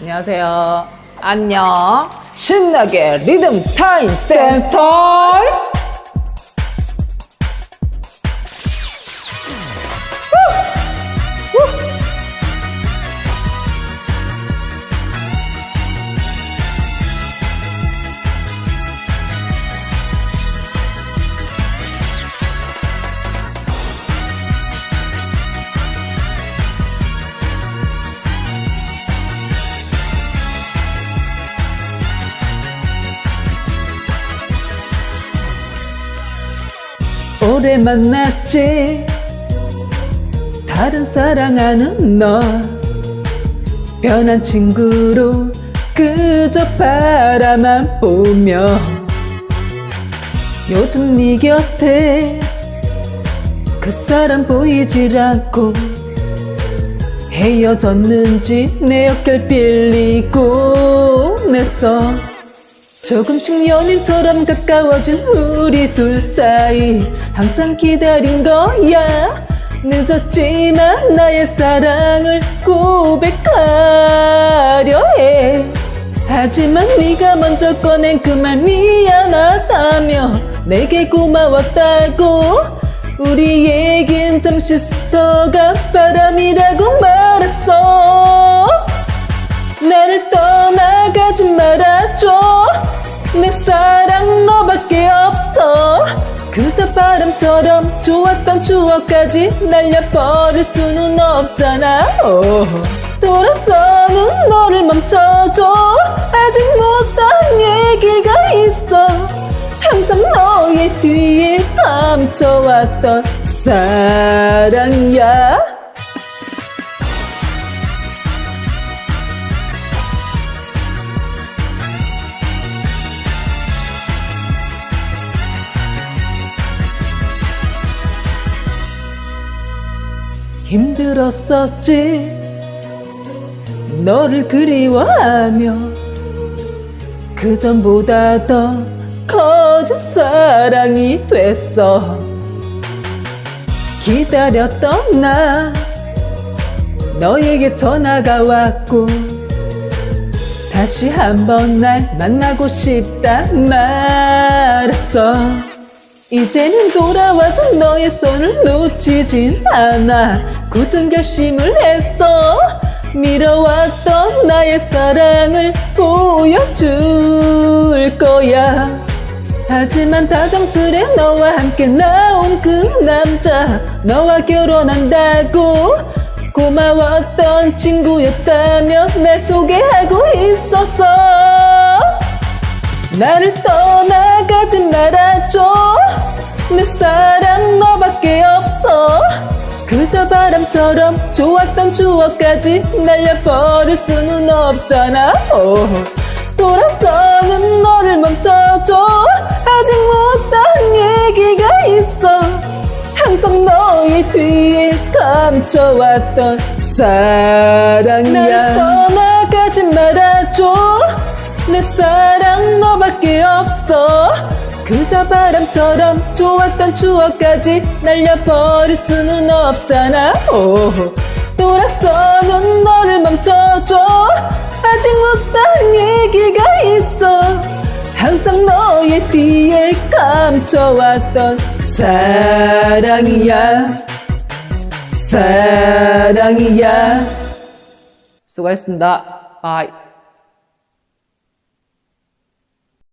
안녕하세요. 안녕. 신나게 리듬 타임 댄스 타임. 오래 만났지? 다른 사랑하는 너. 변한 친구로 그저 바라만 보며. 요즘 네 곁에 그 사람 보이질 않고 헤어졌는지 내 어깨를 빌리고 냈어 조금씩 연인처럼 가까워진 우리 둘 사이. 항상 기다린 거야. 늦었지만 나의 사랑을 고백하려 해. 하지만 네가 먼저 꺼낸 그 말 미안하다며 내게 고마웠다고 우리 얘긴 잠시 스쳐가 바람이라고 말했어. 나를 떠나가지 말아줘 내 사랑 너밖에 없어. 그저 바람처럼 좋았던 추억까지 날려버릴 수는 없잖아. 오. 돌아서는 너를 멈춰줘. 아직 못한 얘기가 있어. 항상 너의 뒤에 감춰왔던 사랑이야 힘들었었지. 너를 그리워하며 그 전보다 더 커진 사랑이 됐어. 기다렸던 나 너에게 전화가 왔고 다시 한번 날 만나고 싶다 말했어 이제는 돌아와줘. 너의 손을 놓치진 않아. 굳은 결심을 했어. 미뤄왔던 나의 사랑을 보여줄 거야. 하지만 다정스레 너와 함께 나온 그 남자 너와 결혼한다고 고마웠던 친구였다며 날 소개하고 있었어 나를 떠나가지 말아줘. 내 사랑 너밖에 없어. 그저 바람처럼 좋았던 추억까지 날려버릴 수는 없잖아. 오. 돌아서는 너를 멈춰줘. 아직 못한 얘기가 있어. 항상 너의 뒤에 감춰왔던 사랑이야. 날 떠나가지 말아줘. 내 사랑 너밖에 없어. 그저 바람처럼 좋았던 추억까지 날려버릴 수는 없잖아. 오. 돌아서는 너를 멈춰줘. 아직 못한 얘기가 있어. 항상 너의 뒤에 감춰왔던 사랑이야. 사랑이야. 수고하셨습니다. 바이